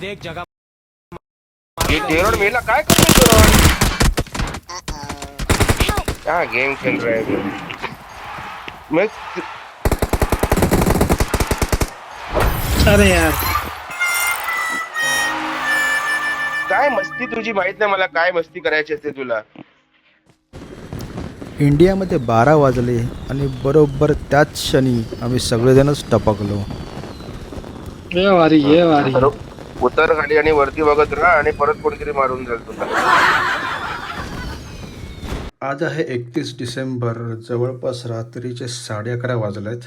देख जगह हे डेरोड मेला काय करतो डेरोड क्या गेम खेल रहा है ये? मैं अरे यार. काय मस्ती तुझी माहीत नाही मला काय मस्ती करायची असते तुला? इंडियामध्ये बारा वाजले आणि बरोबर त्याच क्षणी आम्ही सगळेजणच टपकलो. ये वारी ये वारी. उतर खाली आणि वरती बघत राहा आणि परत कोणीतरी मारून जाईल तुला आज आहे एकतीस डिसेंबर जवळपास रात्रीचे साडे अकरा वाजलेत.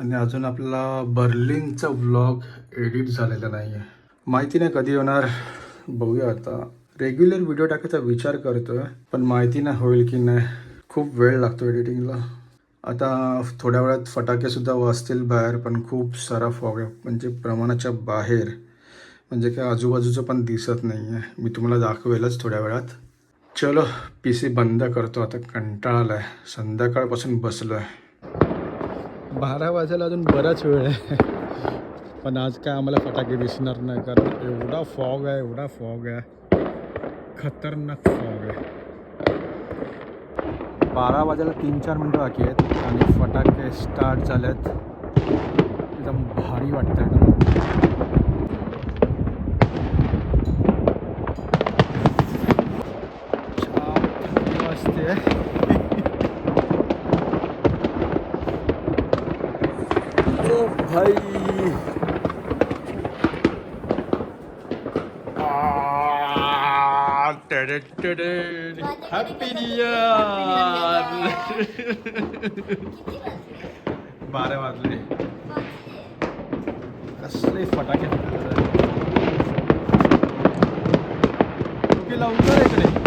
आणि अजून आपला बर्लिनचा व्लॉग एडिट झालेला नाही आहे माहिती नाही कधी होणार बघूया आता. रेग्युलर व्हिडिओ टाकायचा विचार करतो पण माहिती नाही होईल की नाही. खूप वेळ लागतो एडिटिंगला आता थोड्या वेळात फटाकेसुद्धा वाजतील बाहेर पण खूप सारा फॉग आहे. म्हणजे प्रमाणाच्या बाहेर म्हणजे काय आजूबाजूचं पण दिसत नाही आहे मी तुम्हाला दाखवेलच थोड्या वेळात. चलो पी सी बंद करतो. आता कंटाळा आला आहे संध्याकाळपासून बसलो आहे बारा वाजायला अजून बराच वेळ आहे. पण आज काय आम्हाला फटाके दिसणार नाही कारण एवढा फॉग आहे एवढा फॉग आहे. खतरनाक फॉग आहे. बारा वाजायला तीन चार मिनटं बाकी आहेत आणि फटाके स्टार्ट झाले आहेत एकदम भारी वाटतं एकदम भाई। हॅपी न्यू इयर बारा वाजले कसले फटाके। फुटले ओके लवकर आहे इकडे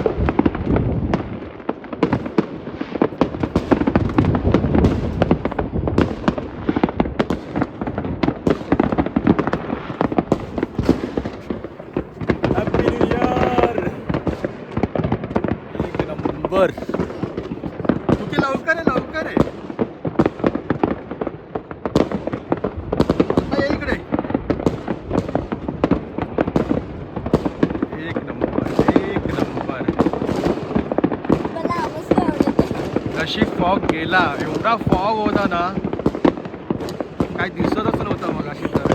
नंबर ओके लवकर आहे लवकर आहे. आता ये इकडे. एक नंबर एक नंबर. नशीब फॉग गेला एवढा फॉग होता ना काय दिसतच नव्हतं मग अशी तर.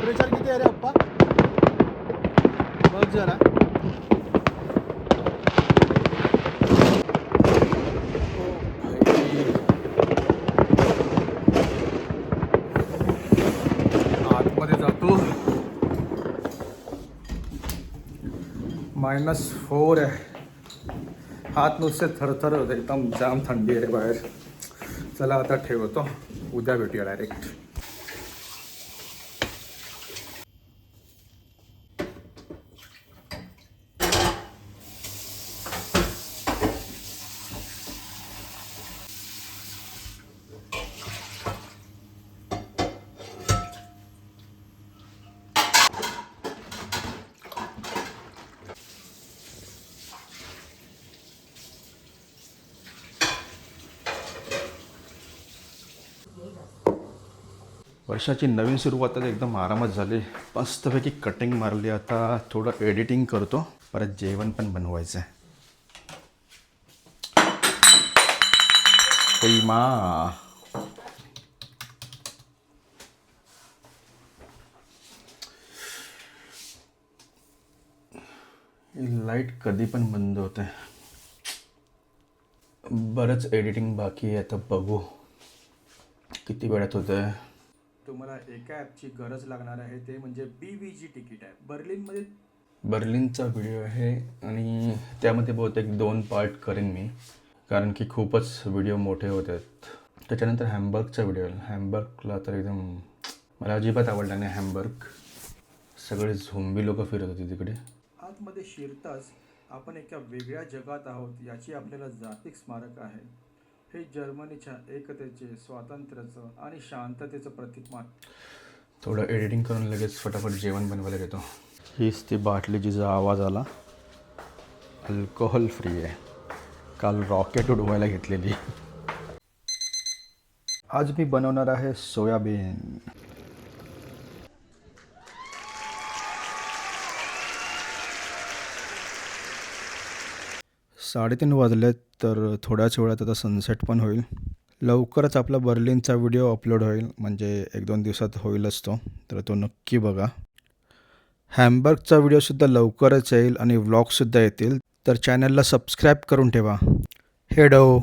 प्रेशर किती आहे रे अप्पा? बघ जरा. आतमध्ये जातो. मायनस फोर आहे. हात नुसते थरथर होते. एकदम जाम थंडी आहे बाहेर. चला आता ठेवतो. उद्या भेटूया डायरेक्ट वर्षाची नवीन सुरुवात आता एकदम आरामात झाली. मस्तपैकी कटिंग मारली. आता थोडं एडिटिंग करतो. परत जेवण पण बनवायचं आहे मा. लाइट कधी पण बंद होते. बरंच एडिटिंग बाकी आहे. आता बघू. किती वेळात होतं आहे तुम्हाला एका ॲपची गरज लागणार आहे ते म्हणजे बी व्ही जी तिकीट आहे बर्लिनमध्ये बर्लिनचा व्हिडिओ आहे आणि त्यामध्ये बहुतेक दोन पार्ट करेन मी कारण की खूपच व्हिडिओ मोठे होत. त्याच्यानंतर हॅम्बर्गचा व्हिडिओ. हॅम्बर्गला तर एकदम मला अजिबात आवडला नाही हॅम्बर्ग. सगळे झोंबी लोक फिरत होते तिकडे. आतमध्ये शिरताच आपण एका वेगळ्या जगात आहोत याची आपल्याला जागतिक स्मारक आहे. हे जर्मनीच्या एकतेचे स्वातंत्र्याचं आणि शांततेचं प्रतीक मान. थोडं एडिटिंग करून लगेच फटाफट जेवण बनवायला घेतो. हीच ती बाटली जिचा आवाज आला. अल्कोहोल फ्री आहे. काल रॉकेट उडवायला घेतलेली. आज मी बनवणार आहे सोयाबीन. साडेतीन वाजलेत तर थोड्याच वेळात आता सनसेट पण होईल. लवकरच आपला बर्लिनचा व्हिडिओ अपलोड होईल म्हणजे एक दोन दिवसात होईलच तो तर तो नक्की बघा. हॅमबर्गचा व्हिडिओसुद्धा लवकरच येईल आणि व्लॉगसुद्धा येतील तर चॅनलला सबस्क्राईब करून ठेवा. हेडो